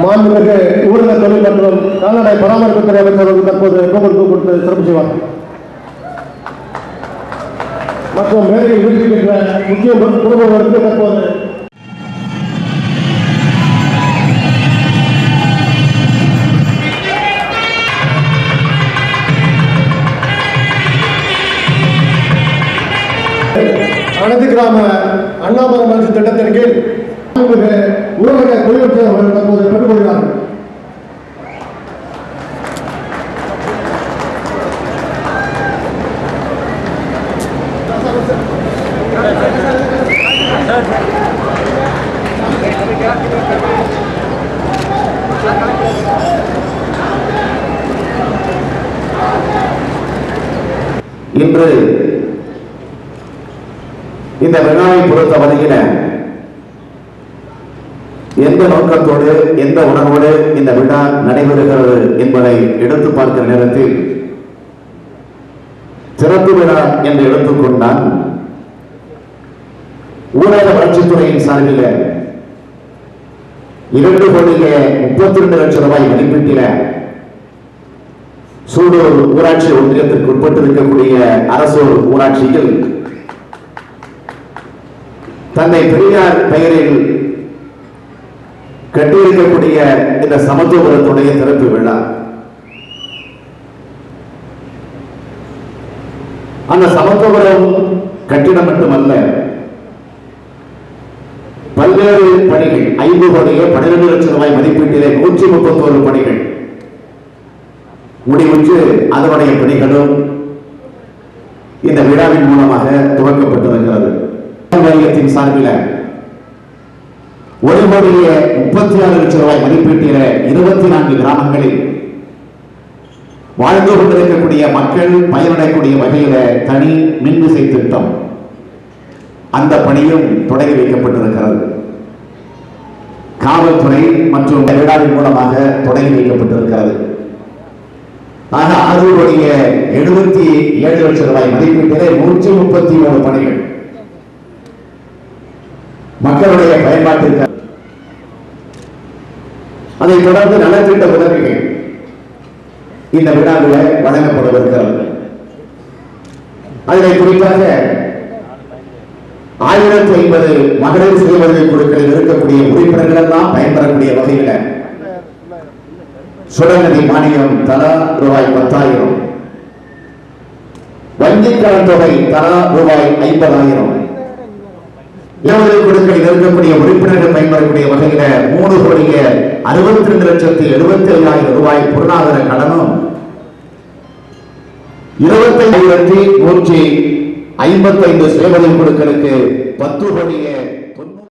மாண்புமிகு ஊரக தொழில் மற்றும் கால்நடை பராமரிப்புத்துறை அமைச்சர் அவர்கள் தற்போது பொங்கல் கொடுத்து சிறப்பு செய்வார் மற்றும் மேடையில் இருக்கின்ற முக்கிய குடும்பங்களுக்கு தற்போது அனைத்து கிராம அண்ணாமலை அரசு திட்டத்தின் கீழ் மாண்புமிகு ஊரக தொழில்நுட்ப அவர்கள் தற்போது இன்று இந்த வினாவை பொறுத்த வரையில எந்த நோக்கத்தோடு எந்த உணர்வோடு இந்த விழா நடைபெறுகிறது என்பதை எடுத்து பார்க்கிற நேரத்தில் சிறப்பு விழா என்று எடுத்துக்கொண்டால் ஊரக வளர்ச்சித்துறையின் சார்பில் இரண்டு கோடியே முப்பத்தி ரெண்டு லட்சம் ரூபாய் மதிப்பீட்டில சூடூர் ஊராட்சி ஒன்றியத்திற்கு உட்பட்டிருக்கக்கூடிய அரசு ஊராட்சியில் தன்னை பெரியார் பெயரில் கட்டியிருக்கக்கூடிய இந்த சமத்துவபுரத்துடைய திறப்பு விழா. அந்த சமத்துவபுரம் கட்டிடம் மட்டுமல்ல பணிகள் ஐந்து கோடியே பன்னிரண்டு லட்சம் ரூபாய் மதிப்பீட்டிலே நூற்றி முப்பத்தோரு பணிகள். முடிவுற்று அதனுடைய பணிகளும் இந்த விழாவின் மூலமாக துவக்கப்பட்டிருக்கிறது வாரியத்தின் சார்பில் ஒரு கோடியே முப்பத்தி ஆறு லட்சம் ரூபாய் மதிப்பீட்டில இருபத்தி நான்கு கிராமங்களில் வாழ்ந்து கொண்டிருக்கக்கூடிய மக்கள் பயனடையக்கூடிய வகையில தனி மின்விசை திட்டம். அந்த பணியும் தொடங்கி வைக்கப்பட்டிருக்கிறது. காவல்துறை மற்றும் விழாவின் மூலமாக தொடங்கி வைக்கப்பட்டிருக்கிறது. ஆக ஆறு எழுபத்தி ஏழு லட்சம் ரூபாய் மதிப்பீட்டிலே நூற்றி முப்பத்தி மூணு பணிகள். மக்களுடைய பயன்பாட்டிற்கு அதைத் தொடர்ந்து நலத்திட்ட உதவிகள் இந்த விழாவில் வழங்கப்படவிருக்கிறது அதில் குறிப்பாக ஆயிரத்தி ஐம்பது மகளிர் சுய உதவி குழுக்களில் இருக்கக்கூடிய உறுப்பினர்கள் எல்லாம் பயன்பெறக்கூடிய வகையில் சுடநதி மானியம் தலா ரூபாய் பத்தாயிரம். வங்கிக் கடன் தொகை தலா ரூபாய் ஐம்பதாயிரம். இருபது குழுக்களில் இருக்கக்கூடிய உறுப்பினர்கள் பயன்படக்கூடிய வகையில மூணு கோடிய அறுபத்தி ரெண்டு லட்சத்தி எழுபத்தி ஐயாயிரம் ரூபாய் பொருளாதார கடனும் இருபத்தி ஐயாயிரத்தி நூற்றி ஐம்பத்தைந்து சுயமதிப்பு குழுக்களுக்கு பத்து கோடிய